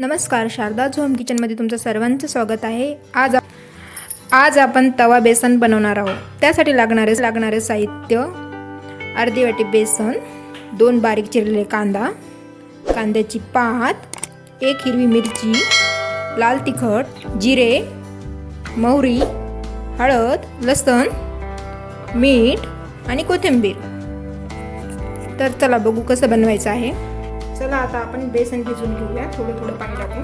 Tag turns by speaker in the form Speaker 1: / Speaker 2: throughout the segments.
Speaker 1: नमस्कार शारदा झोम किचनमध्ये तुमचं सर्वांचं स्वागत आहे. आज आज आपण तवा बेसन बनवणार आहोत. त्यासाठी लागणारे लागणारे साहित्य अर्धी वाटी बेसन दोन बारीक चिरलेले कांदा कांद्याची पात एक हिरवी मिरची लाल तिखट जिरे मोहरी हळद लसण मीठ आणि कोथिंबीर. तर चला बघू कसं बनवायचं आहे. चला आता आपण बेसन भिजून घेऊया. थोडं थोडं पाणी टाकून.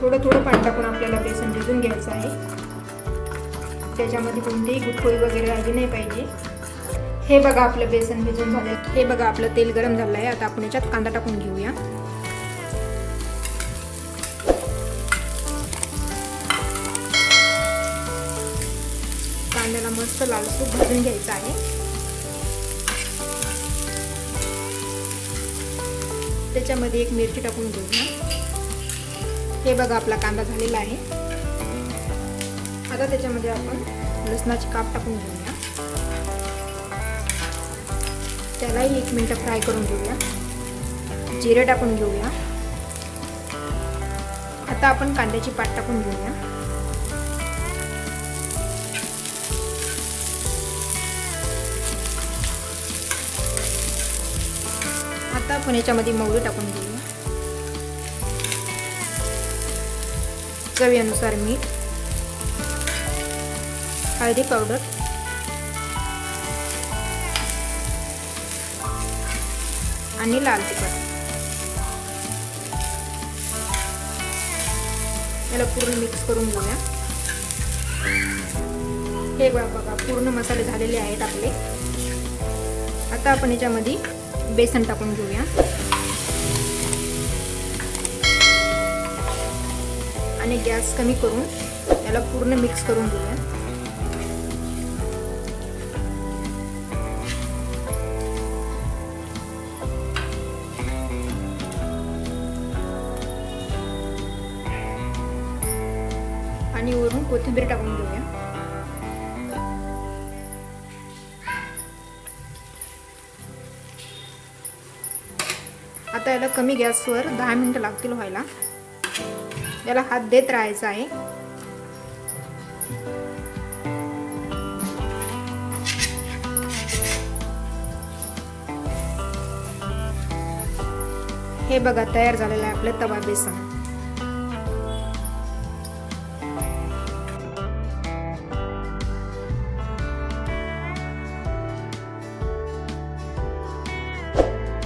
Speaker 1: थोडं थोडं पाणी टाकून आपल्याला बेसन भिजून घ्यायचं आहे. त्याच्यामध्ये कोणतीही गुटपोळी वगैरे राहिली नाही पाहिजे. हे बघा आपलं बेसन भिजून झालं हे बघा आपलं तेल गरम झालं आहे. आता आपण याच्यात कांदा टाकून घेऊया. कांद्याला मस्त लालसूप भाजून घ्यायचं आहे. त्याच्यामध्ये एक मिरची टाकून घेऊया हे बघा आपला कांदा झालेला आहे. आता त्याच्यामध्ये आपण लसणाची काप टाकून घेऊया. त्यालाही एक मिनटं फ्राय करून घेऊया. जिरे टाकून घेऊया. आता आपण कांद्याची पाट टाकून घेऊया. आता आपण याच्यामध्ये मोहरी टाकून घेऊया चवीनुसार मीठ हळदी पावडर आणि लाल तिखट. याला पूर्ण मिक्स करून घेऊया. हे बघा बघा पूर्ण मसाले झालेले आहेत आपले. आता आपण याच्यामध्ये बेसन टाकून घेऊया. आणि गॅस कमी करून याला पूर्ण मिक्स करून घेऊया. आणि वरून कोथिंबीर टाकून घेऊया. आता याला कमी गॅसवर दहा मिनटं लागतील व्हायला. याला हात देत राहायचा आहे. हे बघा तयार झालेलं आहे आपलं तवा बेसन.